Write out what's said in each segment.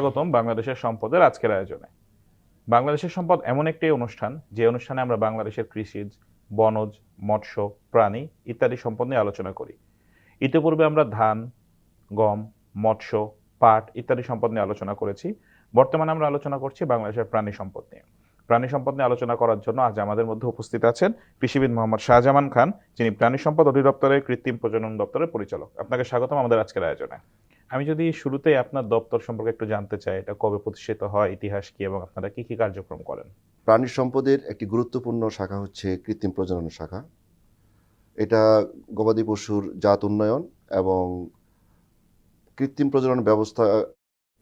স্বাগতম বাংলাদেশের সম্পদের আজকের আয়োজনে। বাংলাদেশের সম্পদ এমন একটি অনুষ্ঠান, যে অনুষ্ঠানে আমরা বাংলাদেশের কৃষিজ, বনজ, মৎস্য, প্রাণী ইত্যাদি সম্পদ নিয়ে আলোচনা করি। ইতিপূর্বে আমরা ধান, গম, মৎস্য, পাট ইত্যাদি সম্পদ নিয়ে আলোচনা করেছি। বর্তমানে আমরা আলোচনা করছি বাংলাদেশের প্রাণী সম্পদ নিয়ে। প্রাণী সম্পদ নিয়ে আলোচনা করার জন্য আজ আমাদের মধ্যে উপস্থিত আছেন কৃষিবিদ মোহাম্মদ শাহজামান খান, যিনি প্রাণী সম্পদ অধিদপ্তরের কৃত্রিম প্রজনন দপ্তরের পরিচালক। আপনাকে স্বাগতম আমাদের আজকের আয়োজনে। আমি যদি শুরুতে আপনার দপ্তর সম্পর্কে একটু জানতে চাই, এটা কবে প্রতিষ্ঠিত হয়, ইতিহাস কি এবং আপনারা কি কি কার্যক্রম করেন? প্রাণী সম্পদের একটি গুরুত্বপূর্ণ শাখা হচ্ছে কৃত্রিম প্রজনন শাখা। এটা গবাদি পশুর জাত উন্নয়ন এবং কৃত্রিম প্রজনন ব্যবস্থা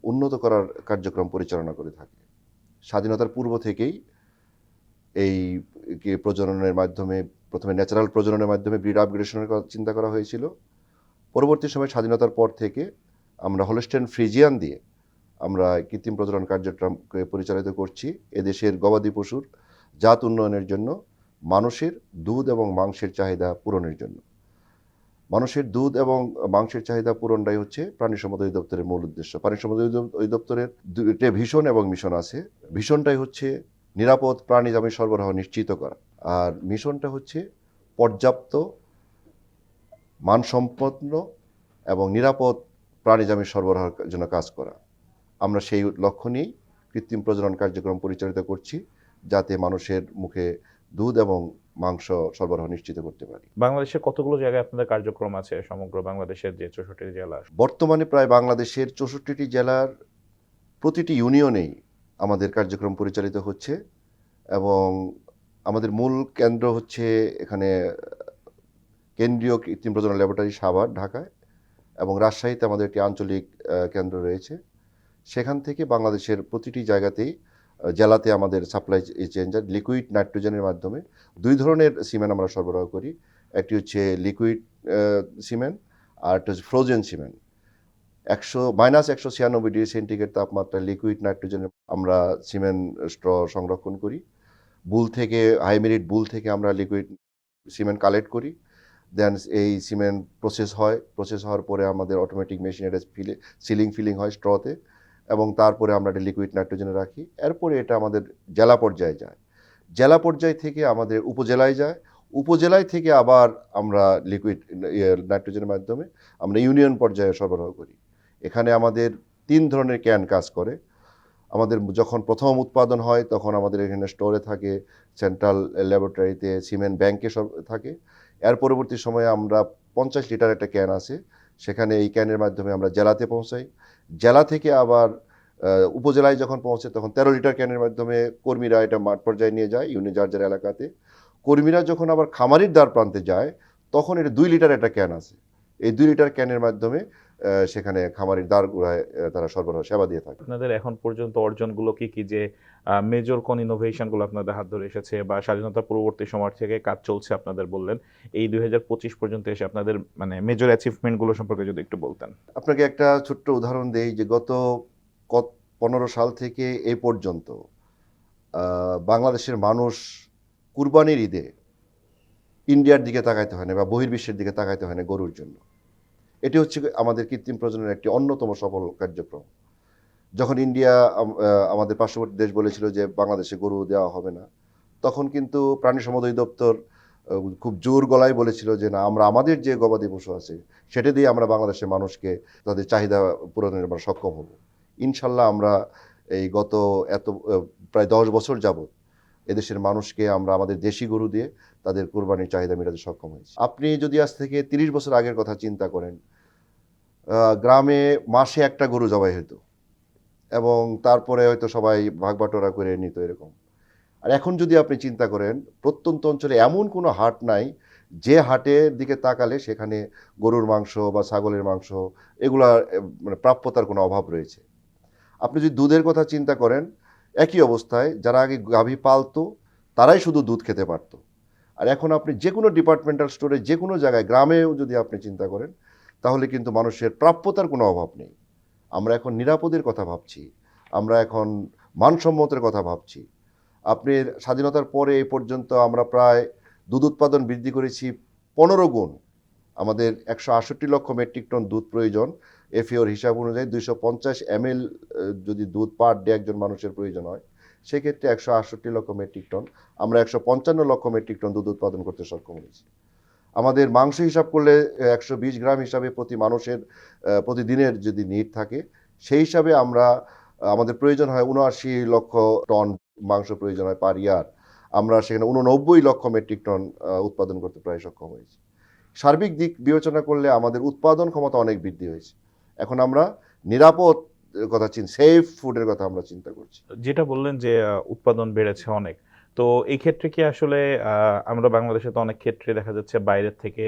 উন্নত করার কার্যক্রম পরিচালনা করে থাকে। স্বাধীনতার পূর্ব থেকেই এই প্রজননের মাধ্যমে, প্রথমে ন্যাচারাল প্রজননের মাধ্যমে ব্রিড আপগ্রেডেশনের চিন্তা করা হয়েছিল। পরবর্তী সময় স্বাধীনতার পর থেকে আমরা হলস্টেন ফ্রিজিয়ান দিয়ে আমরা কৃত্রিম প্রজনন কার্যক্রমকে পরিচালিত করছি। এদেশের গবাদি পশুর জাত উন্নয়নের জন্য, মানুষের দুধ এবং মাংসের চাহিদা পূরণের জন্য। মানুষের দুধ এবং মাংসের চাহিদা পূরণটাই হচ্ছে প্রাণী সম্পদ অধিদপ্তরের মূল উদ্দেশ্য। প্রাণী সম্পদ অধিদপ- অধিদপ্তরের দুইটা ভীষণ এবং মিশন আছে। ভীষণটাই হচ্ছে নিরাপদ প্রাণী জামি সরবরাহ নিশ্চিত করা। আর মিশনটা হচ্ছে পর্যাপ্ত মানসম্পন্ন এবং নিরাপদ প্রাণী জামি সরবরাহের জন্য কাজ করা। আমরা সেই লক্ষ্য নিয়েই কৃত্রিম প্রজনন কার্যক্রম পরিচালিত করছি যাতে মানুষের মুখে দুধ এবং মাংস সরবরাহ নিশ্চিত করতে পারি। বাংলাদেশে কতগুলো জায়গায় আপনাদের কার্যক্রম আছে? সমগ্র বাংলাদেশের যে চৌষট্টি জেলা বর্তমানে প্রায় বাংলাদেশের চৌষট্টিটি জেলার প্রতিটি ইউনিয়নেই আমাদের কার্যক্রম পরিচালিত হচ্ছে এবং আমাদের মূল কেন্দ্র হচ্ছে এখানে কেন্দ্রীয় কৃত্রিম প্রজনন ল্যাবরেটরি সাভার ঢাকায়। এবং রাজশাহীতে আমাদের একটি আঞ্চলিক কেন্দ্র রয়েছে। সেখান থেকে বাংলাদেশের প্রতিটি জায়গাতেই জেলাতে আমাদের সাপ্লাই চেঞ্জার লিকুইড নাইট্রোজেনের মাধ্যমে দুই ধরনের সিমেন্ট আমরা সরবরাহ করি। একটি হচ্ছে লিকুইড সিমেন্ট আর একটা হচ্ছে ফ্রোজেন সিমেন্ট। একশো, মাইনাস একশো ছিয়ানব্বই ডিগ্রি সেন্টিগ্রেড তাপমাত্রায় লিকুইড নাইট্রোজেন আমরা সিমেন্ট স্ট্র সংরক্ষণ করি। বুল থেকে হাইমেরিড বুল থেকে আমরা লিকুইড সিমেন্ট কালেক্ট করি। দেন এই সিমেন্ট প্রসেস হয়। প্রসেস হওয়ার পরে আমাদের অটোমেটিক মেশিন এটা ফিলে সিলিং ফিলিং হয় স্ট্রতে এবং তারপরে আমরা এটা লিকুইড নাইট্রোজেনে রাখি। এরপরে এটা আমাদের জেলা পর্যায়ে যায়। জেলা পর্যায় থেকে আমাদের উপজেলায় যায়। উপজেলায় থেকে আবার আমরা লিকুইড নাইট্রোজেনের মাধ্যমে আমরা ইউনিয়ন পর্যায়ে সরবরাহ করি। এখানে আমাদের তিন ধরনের ক্যান কাজ করে। আমাদের যখন প্রথম উৎপাদন হয়, তখন আমাদের এখানে স্টোরে থাকে সেন্ট্রাল ল্যাবরেটরিতে সিমেন্ট ব্যাংকে সব থাকে। এর পরবর্তী সময়ে আমরা পঞ্চাশ লিটার একটা ক্যান আছে। সেখানে এই ক্যানের মাধ্যমে আমরা জেলাতে পৌঁছাই। জেলা থেকে আবার উপজেলায় যখন পৌঁছে তখন তেরো লিটার ক্যানের মাধ্যমে কর্মীরা এটা মাঠ পর্যায়ে নিয়ে যায় ইউনি জার্জার এলাকাতে। কর্মীরা যখন আবার খামারির দ্বার প্রান্তে যায়, তখন এটা দুই লিটার একটা ক্যান আছে। এই দুই লিটার ক্যানের মাধ্যমে সেখানে খামারির দ্বার গুড়ায় তারা সরবরাহ সেবা দিয়ে থাকে। আপনাদের এখন পর্যন্ত অর্জনগুলো কি কি যে মেজর কোন ইনোভেশনগুলো আপনাদের হাত ধরে এসেছে বা স্বাধীনতা পূর্ববর্তী সময় থেকে কাজ চলছে আপনাদের বললেন এই দুই হাজার পঁচিশ পর্যন্ত এসে আপনাদের মানে মেজর অ্যাচিভমেন্টগুলো সম্পর্কে যদি একটু বলতেন। আপনাকে একটা ছোট্ট উদাহরণ দেই যে গত কত পনেরো সাল থেকে এই পর্যন্ত আহ, বাংলাদেশের মানুষ কুরবানির ঈদে ইন্ডিয়ার দিকে তাকাইতে হয় না বা বহির্বিশ্বের দিকে তাকাইতে হয় না গরুর জন্য। এটি হচ্ছে আমাদের কৃত্রিম প্রজননের একটি অন্যতম সফল কার্যক্রম। যখন ইন্ডিয়া আমাদের পার্শ্ববর্তী দেশ বলেছিল যে বাংলাদেশে গরু দেওয়া হবে না, তখন কিন্তু প্রাণী সম্পদ অধিদপ্তর খুব জোর গলায় বলেছিল যে না, আমরা আমাদের যে গবাদি পশু আছে, সেটা দিয়ে আমরা বাংলাদেশের মানুষকে তাদের চাহিদা পূরণের আমরা সক্ষম হব। ইনশাল্লাহ আমরা এই গত এত প্রায় দশ বছর যাবৎ এদেশের মানুষকে আমরা, আমাদের দেশি গরু দিয়ে তাদের কোরবানির চাহিদা মেটাতে সক্ষম হয়েছি। আপনি যদি আজ থেকে তিরিশ বছর আগের কথা চিন্তা করেন গ্রামে মাসে একটা গরু জবাই হতো এবং তারপরে হয়তো সবাই ভাগ বাটোয়ারা করে নিত এরকম। আর এখন যদি আপনি চিন্তা করেন, প্রত্যন্ত অঞ্চলে এমন কোনো হাট নাই যে হাটের দিকে তাকালে সেখানে গরুর মাংস বা ছাগলের মাংস এগুলা মানে প্রাপ্যতার কোনো অভাব রয়েছে। আপনি যদি দুধের কথা চিন্তা করেন, একই অবস্থায় যারা আগে গাভী পালতো, তারাই শুধু দুধ খেতে পারতো। আর এখন আপনি যে কোনো ডিপার্টমেন্টাল স্টোরে যে কোনো জায়গায়, গ্রামেও যদি আপনি চিন্তা করেন, তাহলে কিন্তু মানুষের প্রাপ্যতার কোনো অভাব নেই। আমরা এখন নিরাপদের কথা ভাবছি, আমরা এখন মানসম্মতের কথা ভাবছি। আপনি স্বাধীনতার পরে এই পর্যন্ত আমরা প্রায় দুধ উৎপাদন বৃদ্ধি করেছি পনেরো গুণ। আমাদের একশো আষট্টি লক্ষ মেট্রিক টন দুধ প্রয়োজন। এফিওর হিসাব অনুযায়ী দুইশো পঞ্চাশ এম যদি দুধ পার ডে একজন মানুষের প্রয়োজন হয় সেক্ষেত্রে একশো আটষট্টি লক্ষ মেট্রিক টন, আমরা একশো পঞ্চান্ন লক্ষ মেট্রিক টন দুধ উৎপাদন করতে সক্ষম হয়েছি। আমাদের মাংস হিসাব করলে একশো বিশ গ্রাম হিসাবে প্রতি মানুষের প্রতিদিনের যদি নিড থাকে, সেই হিসাবে আমরা আমাদের প্রয়োজন হয় উনআশি লক্ষ টন মাংস প্রয়োজন হয় পার ইয়ার। আমরা সেখানে উননব্বই লক্ষ মেট্রিক টন উৎপাদন করতে প্রায় সক্ষম হয়েছি। সার্বিক দিক বিবেচনা করলে আমাদের উৎপাদন ক্ষমতা অনেক বৃদ্ধি হয়েছে। এখন আমরা নিরাপদ কথা চিন্তা সেফ ফুডের কথা আমরা চিন্তা করছি। যেটা বললেন যে উৎপাদন বেড়েছে অনেক। তো এই ক্ষেত্রে কি আসলে আমরা বাংলাদেশে তো অনেক ক্ষেত্রে দেখা যাচ্ছে বাইরের থেকে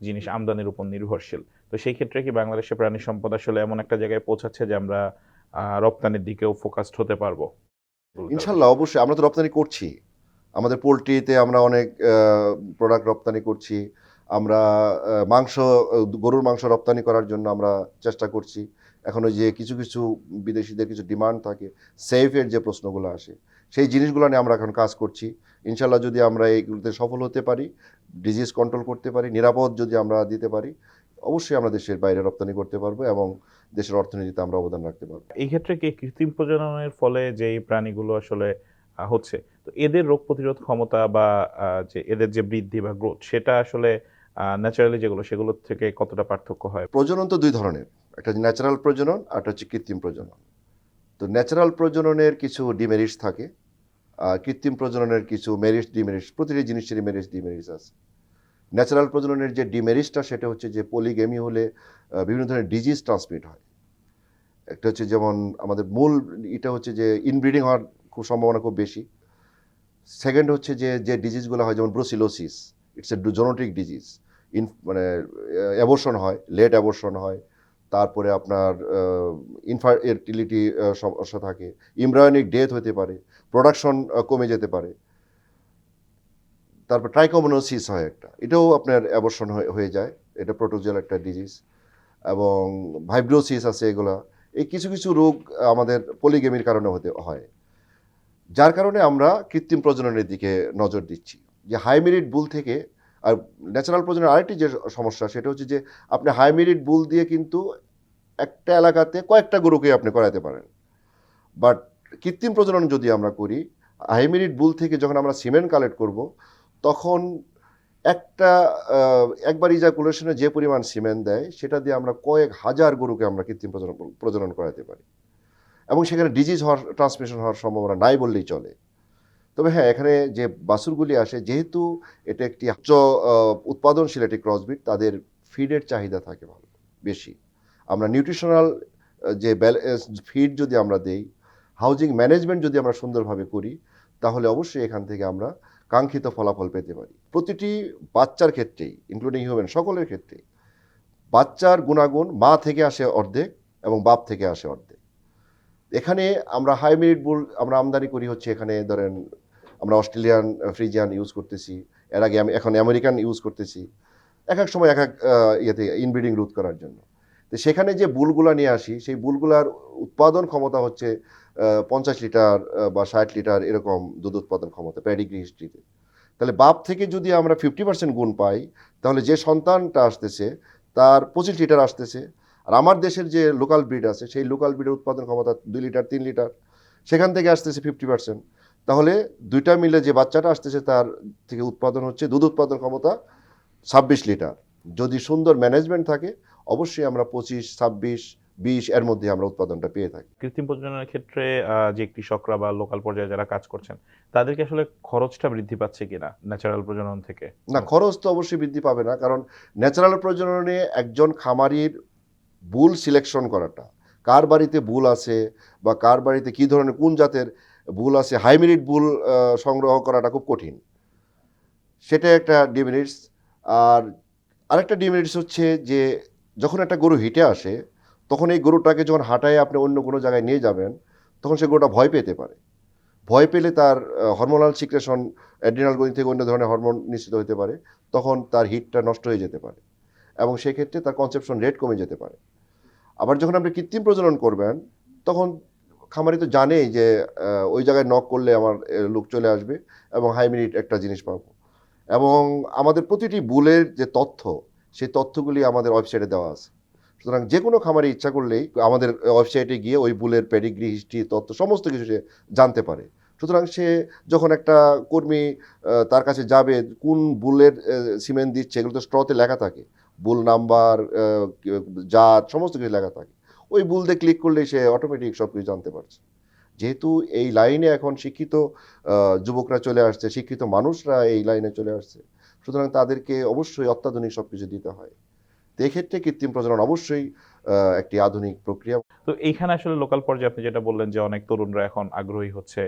জিনিস আমদানির উপর নির্ভরশীল। তো সেই ক্ষেত্রে কি বাংলাদেশে প্রাণী সম্পদ আসলে এমন একটা জায়গায় পৌঁছাচ্ছে যে আমরা রপ্তানির দিকেও ফোকাসড হতে পারব? ইনশাল্লাহ অবশ্যই। আমরা তো রপ্তানি করছি। আমাদের পোলট্রিতে আমরা অনেক প্রোডাক্ট রপ্তানি করছি। আমরা মাংস গরুর মাংস রপ্তানি করার জন্য আমরা চেষ্টা করছি। এখনও যে কিছু কিছু বিদেশিদের কিছু ডিমান্ড থাকে সেফের যে প্রশ্নগুলো আসে সেই জিনিসগুলো নিয়ে আমরা এখন কাজ করছি। ইনশাল্লাহ যদি আমরা এইগুলোতে সফল হতে পারি ডিজিজ কন্ট্রোল করতে পারি নিরাপদ যদি আমরা দিতে পারি অবশ্যই আমরা দেশের বাইরে রপ্তানি করতে পারব এবং দেশের অর্থনীতিতে আমরা অবদান রাখতে পারব। এই ক্ষেত্রে কি কৃত্রিম প্রজননের ফলে যে প্রাণীগুলো আসলে হচ্ছে তো এদের রোগ প্রতিরোধ ক্ষমতা বা যে এদের যে বৃদ্ধি বা গ্রোথ সেটা আসলে ন্যাচারালি যেগুলো সেগুলোর থেকে কতটা পার্থক্য হয়? প্রজনন তো দুই ধরনের। একটা ন্যাচারাল প্রজনন আর একটা হচ্ছে কৃত্রিম প্রজনন। তো ন্যাচারাল প্রজননের কিছু ডিমেরিটস থাকে কৃত্রিম প্রজননের কিছু মেরিটস ডিমেরিটস প্রতিটি জিনিসেরই মেরিটস ডিমেরিটস আছে। ন্যাচারাল প্রজননের যে ডিমেরিটসটা সেটা হচ্ছে যে পলিগেমি হলে বিভিন্ন ধরনের ডিজিজ ট্রান্সমিট হয়। একটা হচ্ছে যেমন আমাদের মূল, এটা হচ্ছে যে ইনব্রিডিং হওয়ার খুব সম্ভাবনা খুব বেশি। সেকেন্ড হচ্ছে যে যে ডিজিজগুলো হয়, যেমন brucellosis it's a zoonotic disease in মানে অ্যাবর্শন হয় লেট অ্যাবর্শন হয় তারপরে আপনার ইনফার্টিলিটি সমস্যা থাকে। ইমব্রায়নিক ডেথ হতে পারে প্রোডাকশন কমে যেতে পারে। তারপর ট্রাইকোমোনোসিস হয় একটা। এটাও আপনার অ্যাবর্শন হয়ে যায়। এটা প্রোটোজেল একটা ডিজিজ এবং ভাইব্রোসিস আছে এগুলা। এই কিছু কিছু রোগ আমাদের পলিগেমির কারণে হতে, হয়। যার কারণে আমরা কৃত্রিম প্রজননের দিকে নজর দিচ্ছি। যে হাইমেরিট বুল থেকে আর ন্যাচারাল প্রজননের আরেকটি যে সমস্যা, সেটা হচ্ছে যে আপনি হাইমেরিট বুল দিয়ে কিন্তু একটা এলাকাতে কয়েকটা গরুকে আপনি করাতে পারেন। বাট কৃত্রিম প্রজনন যদি আমরা করি হাইমেরিট বুল থেকে যখন আমরা সিমেন্ট কালেক্ট করব, তখন একটা একবার ইজাকুলেশনে যে পরিমাণ সিমেন্ট দেয়, সেটা দিয়ে আমরা কয়েক হাজার গরুকে আমরা কৃত্রিম প্রজনন প্রজনন করাতে পারি। এবং সেখানে ডিজিজ হওয়ার ট্রান্সমিশন হওয়ার সম্ভাবনা নাই বললেই চলে। তবে হ্যাঁ এখানে যে বাছুরগুলি আসে, যেহেতু এটা একটি উচ্চ উৎপাদনশীল একটি ক্রসবিট তাদের ফিডের চাহিদা থাকে ভালো, বেশি। আমরা নিউট্রিশনাল যে ব্যালেন্স ফিড যদি আমরা দেই হাউজিং ম্যানেজমেন্ট যদি আমরা সুন্দরভাবে করি, তাহলে অবশ্যই এখান থেকে আমরা কাঙ্ক্ষিত ফলাফল পেতে পারি। প্রতিটি বাচ্চার ক্ষেত্রেই ইনক্লুডিং হিউম্যান সকলের ক্ষেত্রে বাচ্চার গুণাগুণ মা থেকে আসে অর্ধেক এবং বাপ থেকে আসে অর্ধেক। এখানে আমরা হাই মেরিট বুল আমরা আমদানি করি হচ্ছে এখানে ধরেন আমরা অস্ট্রেলিয়ান ফ্রিজিয়ান ইউজ করতেছি। এর আগে আমি, এখন আমেরিকান ইউজ করতেছি। এক এক সময় এক এক ইয়েতে ইনব্রিডিং রোধ করার জন্য। তো সেখানে যে বুলগুলা নিয়ে আসি, সেই বুলগুলার উৎপাদন ক্ষমতা হচ্ছে পঞ্চাশ লিটার বা ষাট লিটার এরকম দুধ উৎপাদন ক্ষমতা প্যাডিগ্রি হিস্ট্রিতে তাহলে বাপ থেকে যদি আমরা ফিফটি পার্সেন্ট গুণ পাই, তাহলে যে সন্তানটা আসতেছে, তার পঁচিশ লিটার আসতেছে। আর আমার দেশের যে লোকাল ব্রিড আছে, সেই লোকাল ব্রিডের উৎপাদন ক্ষমতা দুই লিটার, তিন লিটার। সেখান থেকে আসতেছে ফিফটি পার্সেন্ট তাহলে দুইটা মিলে যে বাচ্চাটা আসতেছে তার থেকে উৎপাদন হচ্ছে দুধ উৎপাদন ক্ষমতা ছাব্বিশ লিটার। যদি সুন্দর ম্যানেজমেন্ট থাকে অবশ্যই আমরা পঁচিশ ছাব্বিশ বিশ এর মধ্যে আমরা উৎপাদনটা পেয়ে থাকি। কৃত্রিম প্রজননের ক্ষেত্রে যে কৃষকরা বা লোকাল পর্যায়ে যারা কাজ করছেন তাদেরকে আসলে খরচটা বৃদ্ধি পাচ্ছে কিনা ন্যাচারাল প্রজনন থেকে? না খরচ তো অবশ্যই বৃদ্ধি পাবে না কারণ ন্যাচারাল প্রজননে একজন খামারির বুল সিলেকশন করাটা কার বাড়িতে বুল আছে বা কার বাড়িতে কী ধরনের কোন জাতের বুল আছে বুল আহ, সংগ্রহ করাটা খুব কঠিন। সেটা একটা ডিমেরিটস আর আরেকটা ডিমেরিটস হচ্ছে যে যখন একটা গরু হিটে আসে তখন এই গরুটাকে যখন হাঁটায় আপনি অন্য কোনো জায়গায় নিয়ে যাবেন তখন সে গরুটা ভয় পেতে পারে। ভয় পেলে তার হরমোনাল সিক্রেশন অ্যাড্রিনাল গতি থেকে অন্য ধরনের হরমোন নিশ্চিত হতে পারে তখন তার হিটটা নষ্ট হয়ে যেতে পারে এবং সেক্ষেত্রে তার কনসেপশন রেট কমে যেতে পারে। আবার যখন আপনি কৃত্রিম প্রজনন করবেন তখন খামারি তো জানেই যে ওই জায়গায় নক করলে আমার লোক চলে আসবে এবং হাই মিনিট একটা জিনিস পাবো। এবং আমাদের প্রতিটি বুলের যে তথ্য, সেই তথ্যগুলি আমাদের ওয়েবসাইটে দেওয়া আছে। সুতরাং যে কোনো খামারে ইচ্ছা করলেই আমাদের ওয়েবসাইটে গিয়ে ওই বুলের প্যাডিগ্রি হিস্ট্রি তথ্য, সমস্ত কিছু সে জানতে পারে। সুতরাং সে যখন একটা কর্মী তার কাছে যাবে, কোন বুলের সিমেন্ট দিচ্ছে, এগুলো তো স্ট্রতে লেখা থাকে। বুল নাম্বার জাত, সমস্ত কিছু লেখা থাকে। ওই বুলতে ক্লিক করলেই সে অটোমেটিক সব কিছু জানতে পারছে। যেহেতু এই লাইনে এখন শিক্ষিত যুবকরা চলে আসছে, শিক্ষিত মানুষরা এই লাইনে চলে আসছে। সুতরাং তাদেরকে অবশ্যই অত্যাধুনিক সব কিছু দিতে হয়। তো এক্ষেত্রে কৃত্রিম প্রজনন অবশ্যই একটি আধুনিক প্রক্রিয়া। তো এইখানে আসলে লোকাল পর্যায়ে আপনি যেটা বললেন যে অনেক তরুণরা এখন আগ্রহী হচ্ছে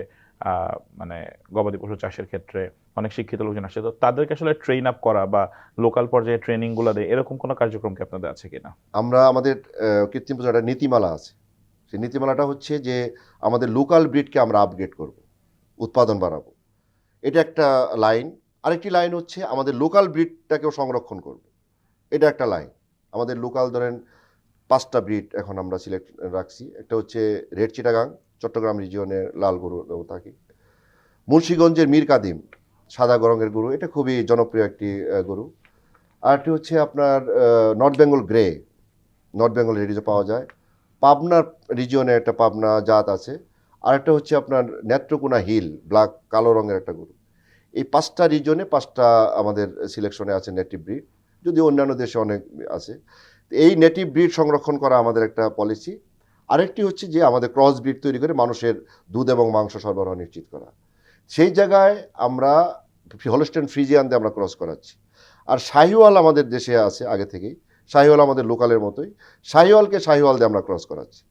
মানে গবাদি পশু চাষের ক্ষেত্রে অনেক শিক্ষিত লোকজন আসছে তো তাদেরকে আসলে ট্রেন আপ করা বা লোকাল পর্যায়ে ট্রেনিংগুলো দেয়, এরকম কোনো কার্যক্রম কি আপনাদের আছে কিনা? আমরা আমাদের কৃত্রিম প্রজনন একটা নীতিমালা আছে। সেই নীতিমালাটা হচ্ছে যে আমাদের লোকাল ব্রিডকে আমরা আপগ্রেড করব, উৎপাদন বাড়াবো। এটা একটা লাইন আরেকটি লাইন হচ্ছে আমাদের লোকাল ব্রিডটাকেও সংরক্ষণ করব। এটা একটা লাইন আমাদের লোকাল ধরেন পাঁচটা ব্রিড এখন আমরা সিলেক্ট রাখছি। একটা হচ্ছে রেড চিটাগাং চট্টগ্রাম রিজিয়নের লাল গরু থাকি। মুন্সীগঞ্জের মীর কাদিম, সাদা গরঙ্গের গরু, এটা খুবই জনপ্রিয় একটি গরু। আরেকটি হচ্ছে আপনার North Bengal grey North Bengal রেডিজে পাওয়া যায়। পাবনার রিজিয়নে একটা পাবনা জাত আছে। আরেকটা হচ্ছে আপনার নেত্রকোনা হিল ব্ল্যাক কালো রঙের একটা গরু। এই পাঁচটা রিজনে পাঁচটা আমাদের সিলেকশনে আছে নেটিভ ব্রিড যদি অন্যান্য দেশে অনেক আছে। এই নেটিভ ব্রিড সংরক্ষণ করা আমাদের একটা পলিসি আরেকটি হচ্ছে যে আমাদের ক্রস ব্রিড তৈরি করে মানুষের দুধ এবং মাংস সরবরাহ নিশ্চিত করা। সেই জায়গায় আমরা হলস্টেন দিয়ে আমরা ক্রস করাচ্ছি। আর শাহিওয়াল আমাদের দেশে আছে আগে থেকেই। শাহিওয়াল আমাদের লোকালের মতোই। শাহিওয়ালকে শাহিওয়াল দিয়ে আমরা ক্রস করাচ্ছি।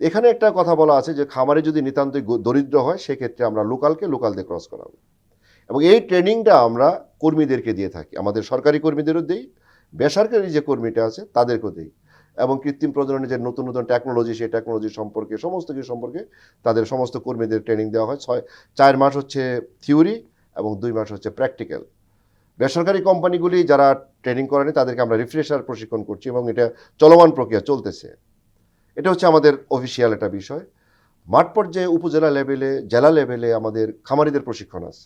এখানে একটা কথা বলা আছে যে খামারে যদি নিতান্তই দরিদ্র হয়, সেক্ষেত্রে আমরা লোকালকে লোকাল দিয়ে ক্রস করাবো। এবং এই ট্রেনিংটা আমরা কর্মীদেরকে দিয়ে থাকি। আমাদের সরকারি কর্মীদেরও দিই, বেসরকারি যে কর্মীটা আছে, তাদেরকেও দেই। এবং কৃত্রিম প্রজননের যে নতুন নতুন টেকনোলজি সেই টেকনোলজি সম্পর্কে, সমস্ত কিছু সম্পর্কে তাদের সমস্ত কর্মীদের ট্রেনিং দেওয়া হয়। ছয়, চার মাস হচ্ছে থিওরি এবং দুই মাস হচ্ছে প্র্যাকটিক্যাল বেসরকারি কোম্পানিগুলি যারা ট্রেনিং করেনি, তাদেরকে আমরা রিফ্রেশার প্রশিক্ষণ করছি এবং এটা চলমান প্রক্রিয়া চলতেছে। এটা হচ্ছে আমাদের অফিসিয়াল একটা বিষয়। মাঠ পর্যায়ে, উপজেলা লেভেলে জেলা লেভেলে আমাদের খামারিদের প্রশিক্ষণ আছে।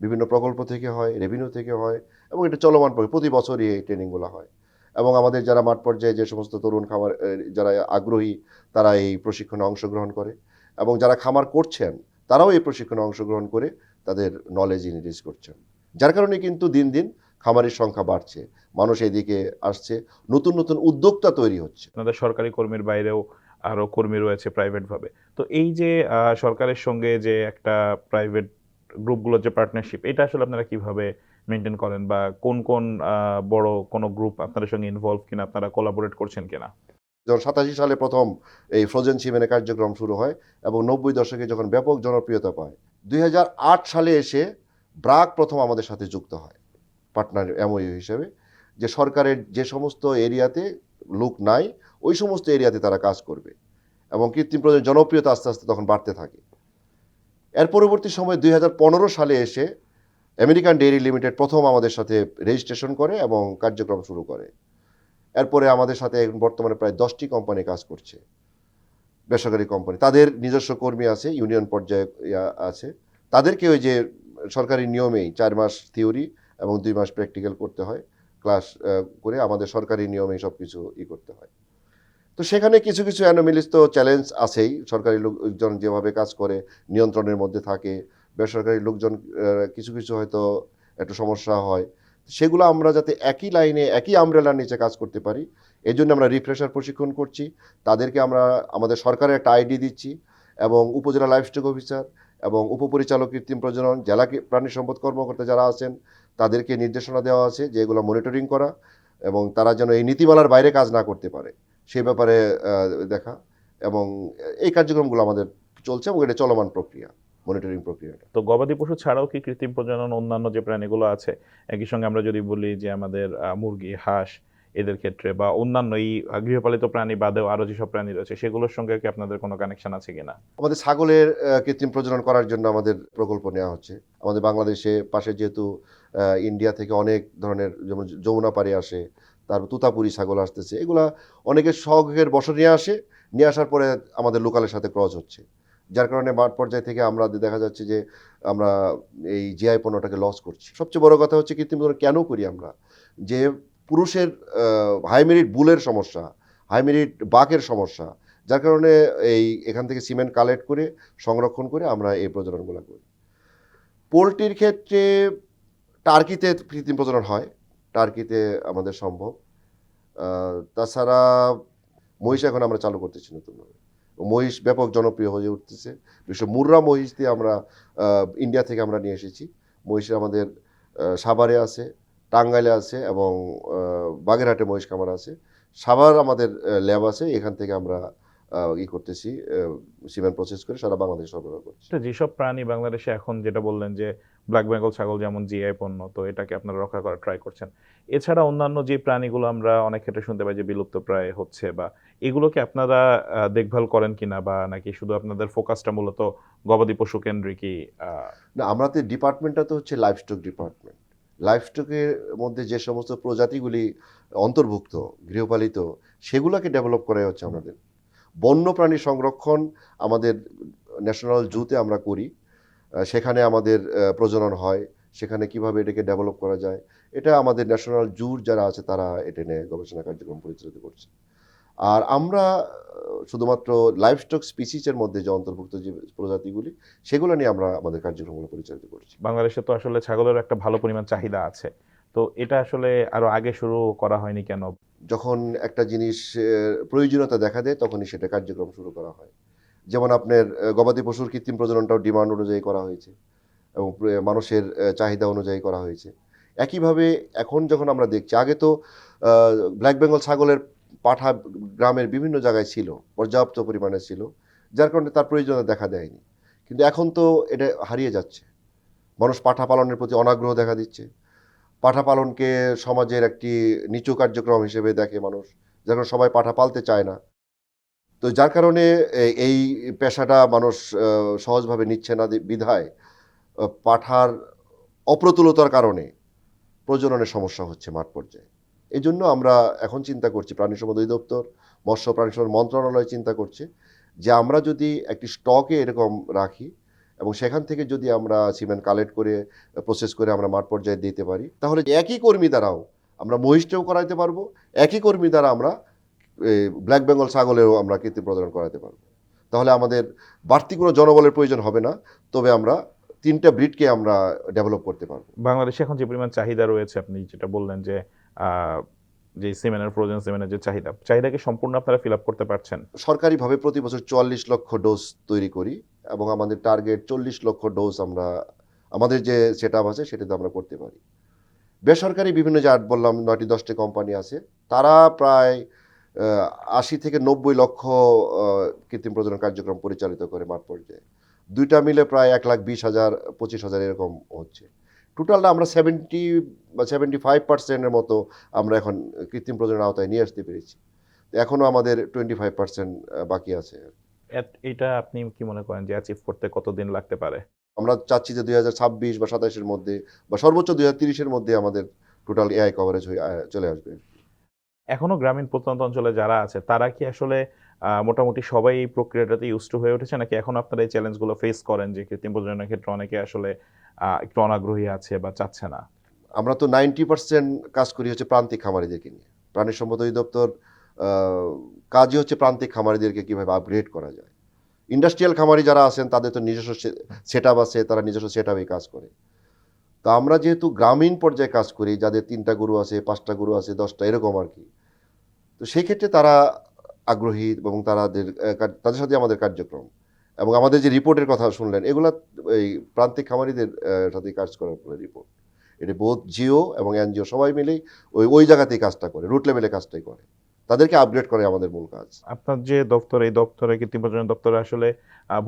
বিভিন্ন প্রকল্প থেকে হয় রেভিনিউ থেকে হয় এবং এটা চলমান প্রতি বছরই এই ট্রেনিংগুলো হয়। এবং আমাদের যারা মাঠ পর্যায়ে যে সমস্ত তরুণ খামার যারা আগ্রহী, তারা এই প্রশিক্ষণে অংশগ্রহণ করে এবং যারা খামার করছেন, তারাও এই প্রশিক্ষণে অংশগ্রহণ করে তাদের নলেজ ইনরিচ করছেন। যার কারণে কিন্তু দিন দিন খামারের সংখ্যা বাড়ছে, মানুষ এদিকে আসছে, নতুন নতুন উদ্যোক্তা তৈরি হচ্ছে। আপনাদের সরকারি কর্মীর বাইরেও আরও কর্মী রয়েছে প্রাইভেটভাবে তো এই যে সরকারের সঙ্গে যে একটা প্রাইভেট গ্রুপগুলোর যে পার্টনারশিপ এটা আসলে আপনারা কীভাবে মেনটেন করেন বা কোন কোন বড় কোনো গ্রুপ আপনাদের সঙ্গে ইনভলভ কিনা, আপনারা কোলাবোরেট করছেন কিনা? যখন সাতাশি সালে প্রথম এই ফ্রোজেন সিমেনের কার্যক্রম শুরু হয় এবং নব্বই দশকে যখন ব্যাপক জনপ্রিয়তা পায় দু হাজার আট সালে এসে ব্রাক প্রথম আমাদের সাথে যুক্ত হয় পার্টনার এমওইউ হিসেবে, যে সরকারের যে সমস্ত এরিয়াতে লোক নাই, ওই সমস্ত এরিয়াতে তারা কাজ করবে এবং কৃত্রিম প্রজন্মের জনপ্রিয়তা আস্তে আস্তে তখন বাড়তে থাকে। এর পরবর্তী সময় দুই সালে এসে আমেরিকান ডেইরি লিমিটেড প্রথম আমাদের সাথে রেজিস্ট্রেশন করে এবং কার্যক্রম শুরু করে। এরপরে আমাদের সাথে বর্তমানে প্রায় দশটি কোম্পানি কাজ করছে। বেসরকারি কোম্পানি তাদের নিজস্ব কর্মী আছে ইউনিয়ন পর্যায়ে আছে। তাদেরকে ওই যে সরকারি নিয়মেই চার মাস থিওরি এবং দুই মাস প্র্যাকটিক্যাল করতে হয়। ক্লাস করে আমাদের সরকারি নিয়মেই সব কিছু ই করতে হয়। তো সেখানে কিছু কিছু অ্যানোমিলিস তো চ্যালেঞ্জ আছেই। সরকারি লোকজন যেভাবে কাজ করে, নিয়ন্ত্রণের মধ্যে থাকে বেসরকারি লোকজন কিছু কিছু হয়তো একটু সমস্যা হয়। সেগুলো আমরা যাতে একই লাইনে একই আমব্রেলার নিচে কাজ করতে পারি এই জন্য আমরা রিফ্রেশার প্রশিক্ষণ করছি। তাদেরকে আমরা, আমাদের সরকারের একটা আইডি দিচ্ছি এবং উপজেলা লাইফস্টক অফিসার এবং উপপরিচালক কৃত্রিম প্রজনন, জেলা প্রাণী সম্পদ কর্মকর্তা যারা আছেন, তাদেরকে নির্দেশনা দেওয়া আছে যে এগুলো মনিটরিং করা এবং তারা যেন এই নীতিমালার বাইরে কাজ না করতে পারে। সেই ব্যাপারে দেখা এবং এই কার্যক্রমগুলো আমাদের চলছে এবং এটা চলমান প্রক্রিয়া। মনিটরিং প্রক্রিয়াটা। তো গবাদি পশু ছাড়াও কি কৃত্রিম প্রজনন অন্যান্য যে প্রাণীগুলো আছে একই সঙ্গে আমরা যদি বলি যে আমাদের মুরগি হাঁস এদের ক্ষেত্রে বা অন্যান্য এই গৃহপালিত প্রাণী বাদেও আরও যেসব প্রাণী রয়েছে সেগুলোর সঙ্গে কি আপনাদের কোনো কানেকশন আছে কিনা? আমাদের ছাগলের কৃত্রিম প্রজনন করার জন্য আমাদের প্রকল্প নেওয়া হচ্ছে। আমাদের বাংলাদেশে পাশে যেহেতু ইন্ডিয়া থেকে অনেক ধরনের যেমন যমুনা পাড়ি আসে তারপর তুতাপুরি ছাগল আসতেছে এগুলা অনেকের শখের বছর নিয়ে আসে নিয়ে আসার পরে আমাদের লোকালের সাথে ক্রস হচ্ছে। যার কারণে মাঠ পর্যায় থেকে আমরা দেখা যাচ্ছে যে আমরা এই জিআই পণ্যটাকে লস করছি। সবচেয়ে বড় কথা হচ্ছে কৃত্রিম কেন করি আমরা? যে পুরুষের হাইমেরিট বুলের সমস্যা হাইমেরিট বাকের সমস্যা, যার কারণে এই এখান থেকে সিমেন্ট কালেক্ট করে, সংরক্ষণ করে আমরা এই প্রজননগুলো করি। পোলট্রির ক্ষেত্রে টার্কিতে কৃত্রিম প্রজনন হয় টার্কিতে আমাদের সম্ভব। তাছাড়া মহিষ এখন আমরা চালু করতেছি নতুনভাবে। মহিষ ব্যাপক জনপ্রিয় হয়ে উঠতেছে। বিশেষ মুর্রা মহিষ দিয়ে আমরা ইন্ডিয়া থেকে আমরা নিয়ে এসেছি। মহিষ আমাদের সাভারে আছে, টাঙ্গাইলে আছে এবং বাগেরহাটে মহিষ কামার আছে। সাভার আমাদের ল্যাব আছে, এখান থেকে আমরা ই করতেছি সিমেন্ট প্রসেস করে সারা বাংলাদেশ সরবরাহ করছি। যেসব প্রাণী বাংলাদেশে এখন যেটা বললেন যে ব্ল্যাক বেঙ্গল ছাগল যেমন জিআই পণ্য, তো এটাকে আপনারা রক্ষা করার ট্রাই করছেন। এছাড়া অন্যান্য যে প্রাণীগুলো আমরা অনেক ক্ষেত্রে শুনতে পাই যে বিলুপ্ত প্রায় হচ্ছে বা এগুলোকে আপনারা দেখভাল করেন কিনা বা নাকি শুধু আপনাদের ফোকাসটা মূলত গবাদি পশু কেন্দ্রিকই না আমাদের ডিপার্টমেন্টটা তো হচ্ছে লাইফস্টক ডিপার্টমেন্ট লাইফস্টকের মধ্যে যে সমস্ত প্রজাতিগুলি অন্তর্ভুক্ত, গৃহপালিত, সেগুলোকে ডেভেলপ করাই হচ্ছে আমাদের। বন্যপ্রাণী সংরক্ষণ আমাদের ন্যাশনাল জুতে আমরা করি। সেখানে আমাদের প্রজনন হয় সেখানে কীভাবে এটাকে ডেভেলপ করা যায় এটা আমাদের ন্যাশনাল জুর যারা আছে তারা এটা নিয়ে গবেষণা কার্যক্রম পরিচালিত করছে। আর আমরা শুধুমাত্র লাইফস্টক স্পিসিসের মধ্যে যে অন্তর্ভুক্ত যে প্রজাতিগুলি সেগুলো নিয়ে আমরা আমাদের কার্যক্রমগুলো পরিচালিত করছি। বাংলাদেশে তো আসলে ছাগলের একটা ভালো পরিমাণ চাহিদা আছে। তো এটা আসলে আরও আগে শুরু করা হয়নি কেন? যখন একটা জিনিস প্রয়োজনীয়তা দেখা দেয় তখনই সেটা কার্যক্রম শুরু করা হয়। যেমন আপনার গবাদি পশুর কৃত্রিম প্রজননটাও ডিমান্ড অনুযায়ী করা হয়েছে এবং মানুষের চাহিদা অনুযায়ী করা হয়েছে। একইভাবে এখন যখন আমরা দেখছি, আগে তো ব্ল্যাক বেঙ্গল ছাগলের পাঠা গ্রামের বিভিন্ন জায়গায় ছিল, পর্যাপ্ত পরিমাণে ছিল, যার কারণে তার প্রয়োজনীয়তা দেখা দেয়নি। কিন্তু এখন তো এটা হারিয়ে যাচ্ছে। মানুষ পাঠা পালনের প্রতি অনাগ্রহ দেখা দিচ্ছে। পাঠা পালনকে সমাজের একটি নিচু কার্যক্রম হিসেবে দেখে মানুষ যার সবাই পাঠা পালতে চায় না। তো যার কারণে এই পেশাটা মানুষ সহজভাবে নিচ্ছে না বিধায় পাঠার অপ্রতুলতার কারণে প্রজননের সমস্যা হচ্ছে মাঠ পর্যায়ে। এই জন্য আমরা এখন চিন্তা করছি, প্রাণী সম্পদ অধিদপ্তর, মৎস্য প্রাণী সম্পদ মন্ত্রণালয় চিন্তা করছে যে আমরা যদি একটি স্টকে এরকম রাখি এবং সেখান থেকে যদি আমরা সিমেন্ট কালেক্ট করে, প্রসেস করে আমরা মাঠ পর্যায়ে দিতে পারি, তাহলে একই কর্মী দ্বারাও আমরা মহিষটাও করাইতে পারব, একই কর্মী দ্বারা আমরা ব্ল্যাক বেঙ্গল ছাগলেরও আমরা কৃত্রিম প্রদান করাতে পারব। তাহলে আমাদের বাড়তি কোনো জনবলের প্রয়োজন হবে না তবে আমরা তিনটা ব্রিডকে আমরা ডেভেলপ করতে পারব। বাংলাদেশে এখন যে পরিমাণ চাহিদা রয়েছে আপনি যেটা বললেন যে যে সিমেন্টের ফ্রোজেন সিমেন্টের যে চাহিদা চাহিদাকে সম্পূর্ণ আপনারা ফিল আপ করতে পারছেন? সরকারিভাবে প্রতি বছর চুয়াল্লিশ লক্ষ ডোজ তৈরি করি এবং আমাদের টার্গেট চল্লিশ লক্ষ ডোজ আমরা আমাদের যে সেট আপ আছে সেটাতে আমরা করতে পারি। বেসরকারি বিভিন্ন যে আট বললাম নয়টি দশটি কোম্পানি আছে তারা প্রায় আশি থেকে নব্বই লক্ষ কৃত্রিম প্রজনন কার্যক্রম পরিচালিত করে মাঠ পর্যায়ে। দুইটা মিলে প্রায় এক লাখ বিশ হাজার পঁচিশ হাজার এরকম হচ্ছে। টোটালটা আমরা সেভেন্টি বা সেভেন্টি ফাইভ পার্সেন্টের মতো আমরা এখন কৃত্রিম প্রজননের আওতায় নিয়ে আসতে পেরেছি। এখনও আমাদের টোয়েন্টি ফাইভ পার্সেন্ট বাকি আছে। এটা আপনি কি মনে করেন যে অ্যাচিভ করতে কতদিন লাগতে পারে? আমরা চাচ্ছি যে দুই হাজার ছাব্বিশ বা সাতাশের মধ্যে বা সর্বোচ্চ দুই হাজার তিরিশের মধ্যে আমাদের টোটাল এআই কভারেজ হয়ে চলে আসবে। এখনও গ্রামীণ প্রত্যন্ত অঞ্চলে যারা আছে, তারা কি আসলে মোটামুটি সবাই এই প্রক্রিয়াটাতে ইউজ হয়ে উঠেছে? নাকি এখন আপনারা এই চ্যালেঞ্জগুলো ফেস করেন যে কৃত্রিম প্রজননের ক্ষেত্রে অনেকে আসলে একটু অনাগ্রহী আছে বা চাচ্ছে না? আমরা তো নাইনটি পার্সেন্ট কাজ করি হচ্ছে প্রান্তিক খামারিদেরকে নিয়ে। প্রাণী সম্পদ অধিদপ্তর কাজই হচ্ছে প্রান্তিক খামারিদেরকে কীভাবে আপগ্রেড করা যায়। ইন্ডাস্ট্রিয়াল খামারি যারা আছেন, তাদের তো নিজস্ব সেট আছে, তারা নিজস্ব সেট কাজ করে। তো আমরা যেহেতু গ্রামীণ পর্যায়ে কাজ করি, যাদের তিনটা গরু আছে, পাঁচটা গরু আছে, দশটা, এরকম আর কি। তো সেই ক্ষেত্রে তারা আগ্রহী এবং তাদের তাদের সাথে আমাদের কার্যক্রম। এবং আমাদের যে রিপোর্টের কথা শুনলেন, এগুলা এই প্রান্তিক খামারিদের সাথে কাজ করার পরে রিপোর্ট। এটা বোধ জিও এবং এনজিও সবাই মিলেই ওই ওই জায়গাতেই কাজটা করে, রুট লেভেলে কাজটাই করে। তাদেরকে আপগ্রেড করে আমাদের মূল কাজ। আপনার যে দপ্তর এই দপ্তরে কৃত্রিম প্রজনন দপ্তরে আসলে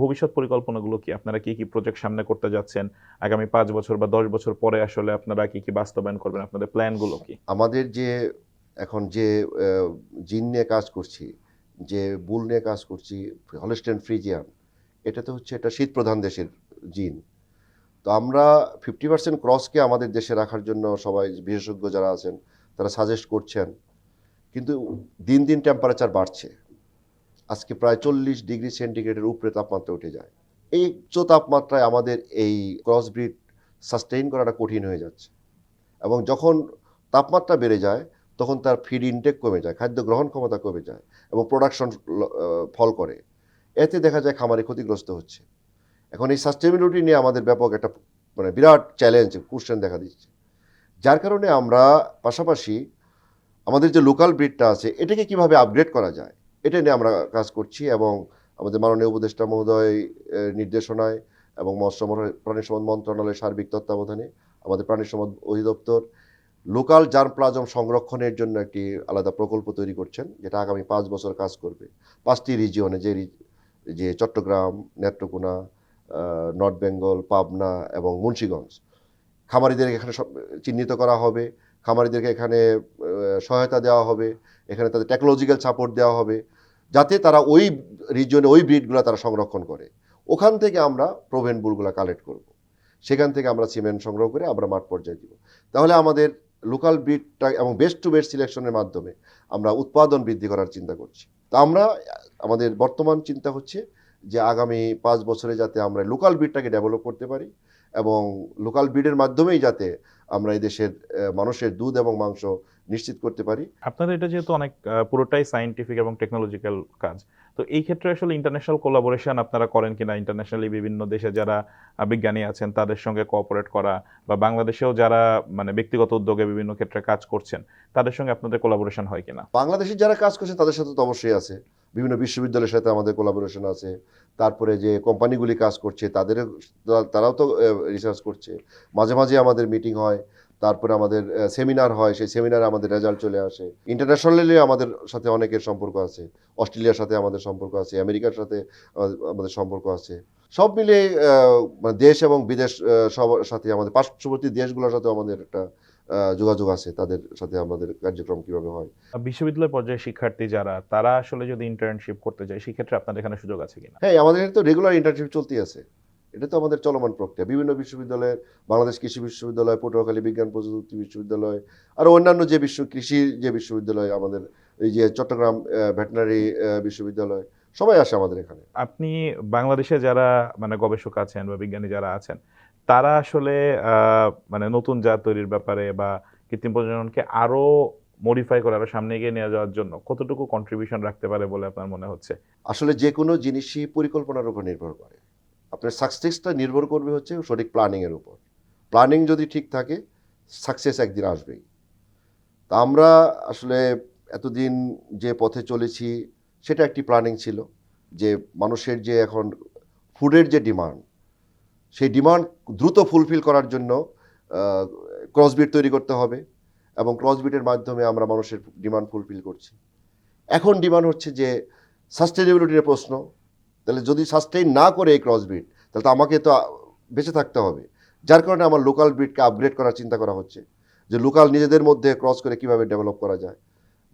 ভবিষ্যৎ পরিকল্পনাগুলো কি? আপনারা কি কি প্রজেক্ট সামনে করতে যাচ্ছেন? আগামী পাঁচ বছর বা দশ বছর পরে আসলে আপনারা কি কি বাস্তবায়ন করবেন? আপনাদের প্ল্যানগুলো কি? আমাদের যে এখন যে জিন নিয়ে কাজ করছি যে বুল নিয়ে কাজ করছি হলস্টেন ফ্রিজিয়ান এটা তো হচ্ছে এটা শীত প্রধান দেশের জিন। তো আমরা ফিফটি পার্সেন্ট ক্রসকে আমাদের দেশে রাখার জন্য সবাই বিশেষজ্ঞ যারা আছেন তারা সাজেস্ট করছেন কিন্তু দিন দিন টেম্পারেচার বাড়ছে। আজকে প্রায় চল্লিশ ডিগ্রি সেন্টিগ্রেডের উপরে তাপমাত্রা উঠে যায়। এই উচ্চ তাপমাত্রায় আমাদের এই ক্রসব্রিড সাস্টেইন করাটা কঠিন হয়ে যাচ্ছে। এবং যখন তাপমাত্রা বেড়ে যায়, তখন তার ফিড ইনটেক কমে যায়, খাদ্য গ্রহণ ক্ষমতা কমে যায় এবং প্রোডাকশন ফল করে। এতে দেখা যায় খামারে ক্ষতিগ্রস্ত হচ্ছে। এখন এই সাস্টেনেবিলিটি নিয়ে আমাদের ব্যাপক একটা মানে বিরাট চ্যালেঞ্জ কোশ্চেন দেখা দিচ্ছে। যার কারণে আমরা পাশাপাশি আমাদের যে লোকাল ব্রিডটা আছে, এটাকে কীভাবে আপগ্রেড করা যায়? এটা নিয়ে আমরা কাজ করছি এবং আমাদের মাননীয় উপদেষ্টা মহোদয় নির্দেশনায় এবং মৎস্য প্রাণী সম্পদ মন্ত্রণালয়ের সার্বিক তত্ত্বাবধানে আমাদের প্রাণী সম্পদ অধিদপ্তর লোকাল জার্ম প্লাজম সংরক্ষণের জন্য একটি আলাদা প্রকল্প তৈরি করছেন, যেটা আগামী পাঁচ বছর কাজ করবে। পাঁচটি রিজিয়নে যে যে চট্টগ্রাম, নেত্রকোনা নর্থ বেঙ্গল, পাবনা এবং মুন্সিগঞ্জ। খামারিদের এখানে সব, চিহ্নিত করা হবে। খামারিদেরকে এখানে সহায়তা দেওয়া হবে, এখানে তাদের টেকনোলজিক্যাল সাপোর্ট দেওয়া হবে, যাতে তারা ওই রিজনে ওই ব্রিডগুলো তারা সংরক্ষণ করে। ওখান থেকে আমরা প্রোভেন বুলগুলো কালেক্ট করব। সেখান থেকে আমরা সিমেন্ট সংগ্রহ করে আমরা মাঠ পর্যায়ে দিব। তাহলে আমাদের লোকাল ব্রিডটা এবং বেস্ট টু বেস্ট সিলেকশনের মাধ্যমে আমরা উৎপাদন বৃদ্ধি করার চিন্তা করছি। তা আমরা, আমাদের বর্তমান চিন্তা হচ্ছে যে আগামী পাঁচ বছরে যাতে আমরা লোকাল ব্রিডটাকে ডেভেলপ করতে পারি এবং লোকাল ব্রিডের মাধ্যমেই যাতে আমরা এই দেশের মানুষের দুধ এবং মাংস নিশ্চিত করতে পারি। আপনাদের এটা যেহেতু অনেক পুরোটাই সায়েন্টিফিক এবং টেকনোলজিক্যাল কাজ তো এই ক্ষেত্রে আসলে ইন্টারন্যাশনাল কোলাবোরেশন আপনারা করেন কিনা? ইন্টারন্যাশনালি বিভিন্ন দেশে যারা বিজ্ঞানী আছেন তাদের সঙ্গে কোঅপারেট করা বা বাংলাদেশেও যারা মানে ব্যক্তিগত উদ্যোগে বিভিন্ন ক্ষেত্রে কাজ করছেন তাদের সঙ্গে আপনাদের কোলাবোরেশন হয় কিনা? বাংলাদেশে যারা কাজ করছে তাদের সাথে তো অবশ্যই আছে। বিভিন্ন বিশ্ববিদ্যালয়ের সাথে আমাদের কোলাবোরেশন আছে। তারপরে যে কোম্পানিগুলি কাজ করছে, তাদের, তারাও তো রিসার্চ করছে। মাঝে মাঝে আমাদের মিটিং হয়, তারপরে আমাদের সেমিনার হয়, সেই সেমিনারে আমাদের রেজাল্ট চলে আসে। ইন্টারন্যাশনালি আমাদের সাথে অনেকের সম্পর্ক আছে। অস্ট্রেলিয়ার সাথে আমাদের সম্পর্ক আছে, আমেরিকার সাথে আমাদের- সম্পর্ক আছে। সব মিলে মানে দেশ এবং বিদেশ সবার সাথে আমাদের, পার্শ্ববর্তী দেশগুলোর সাথে আমাদের একটা যোগাযোগ আছে তাদের সাথে আমাদের কার্যক্রম কীভাবে হয়। বিশ্ববিদ্যালয় পর্যায়ে শিক্ষার্থী যারা তারা আসলে যদি ইন্টার্নশিপ করতে যায় সেক্ষেত্রে আপনাদের এখানে সুযোগ আছে কিনা? হ্যাঁ আমাদের তো রেগুলার ইন্টার্নশিপ চলতেই আছে। এটা তো আমাদের চলমান প্রক্রিয়া। বিভিন্ন বিশ্ববিদ্যালয়ের বাংলাদেশ কৃষি বিশ্ববিদ্যালয় পটুয়াখালী বিজ্ঞান প্রযুক্তি বিশ্ববিদ্যালয় আর অন্যান্য যে বিশ্ব কৃষি যে বিশ্ববিদ্যালয় আমাদের এই যে চট্টগ্রাম ভেটেনারি বিশ্ববিদ্যালয় সবাই আসে আমাদের এখানে। আপনি বাংলাদেশে যারা মানে গবেষক আছেন বা বিজ্ঞানী যারা আছেন তারা আসলে মানে নতুন জাত তৈরির ব্যাপারে বা কৃত্রিম প্রজননকে আরও মডিফাই করে আরও সামনে এগিয়ে নিয়ে যাওয়ার জন্য কতটুকু কন্ট্রিবিউশন রাখতে পারে বলে আপনার মনে হচ্ছে? আসলে যে কোনো জিনিসই পরিকল্পনার উপর নির্ভর করে। আপনার সাকসেসটা নির্ভর করবে হচ্ছে সঠিক প্ল্যানিংয়ের উপর। প্ল্যানিং যদি ঠিক থাকে সাকসেস একদিন আসবেই। তা আমরা আসলে এতদিন যে পথে চলেছি, সেটা একটি প্ল্যানিং ছিল যে মানুষের যে এখন ফুডের যে ডিমান্ড সেই ডিমান্ড দ্রুত ফুলফিল করার জন্য ক্রসবিট তৈরি করতে হবে এবং ক্রসবিটের মাধ্যমে আমরা মানুষের ডিমান্ড ফুলফিল করছি। এখন ডিমান্ড হচ্ছে যে সাস্টেনেবিলিটির প্রশ্ন। তাহলে যদি সাস্টেইন না করে এই ক্রসবিট তাহলে তো আমাকে তো বেঁচে থাকতে হবে। যার কারণে আমার লোকাল ব্রিডকে আপগ্রেড করার চিন্তা করা হচ্ছে। যে লোকাল নিজেদের মধ্যে ক্রস করে কীভাবে ডেভেলপ করা যায়।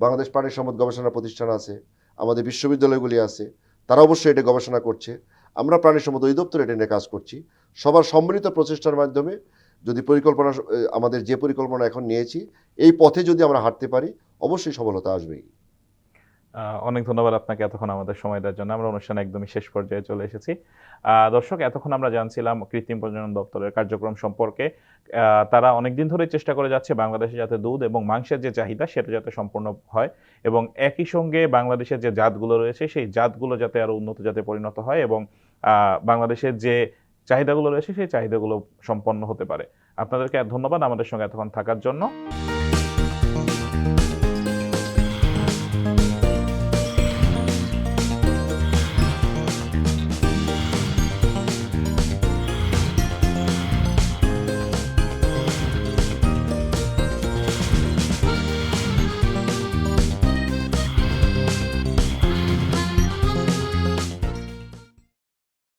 বাংলাদেশ প্রাণী সম্পদ গবেষণা প্রতিষ্ঠান আছে, আমাদের বিশ্ববিদ্যালয়গুলি আছে, তারা অবশ্যই এটা গবেষণা করছে। আমরা প্রাণী সম্পদ অধিদপ্তর এটা নিয়ে কাজ করছি। সবার সম্মিলিত প্রচেষ্টার মাধ্যমে যদি পরিকল্পনা আমাদের যে পরিকল্পনা এখন নিয়েছি, এই পথে যদি আমরা হাঁটতে পারি, অবশ্যই সফলতা আসবেই। অনেক ধন্যবাদ আপনাকে এতক্ষণ আমাদের সময় দেওয়ার জন্য। আমরা অনুষ্ঠান একদমই শেষ পর্যায়ে চলে এসেছি। দর্শক, এতক্ষণ আমরা জানছিলাম কৃত্রিম প্রজনন দপ্তরের কার্যক্রম সম্পর্কে। তারা অনেকদিন ধরে চেষ্টা করে যাচ্ছে বাংলাদেশে যাতে দুধ এবং মাংসের যে চাহিদা, সেটা যাতে সম্পূর্ণ হয় এবং একই সঙ্গে বাংলাদেশের যে জাতগুলো রয়েছে, সেই জাতগুলো যাতে আরও উন্নত জাতে পরিণত হয় এবং বাংলাদেশের যে চাহিদাগুলো রয়েছে সেই চাহিদাগুলো সম্পন্ন হতে পারে। আপনাদেরকে ধন্যবাদ আমাদের সঙ্গে এতক্ষণ থাকার জন্য।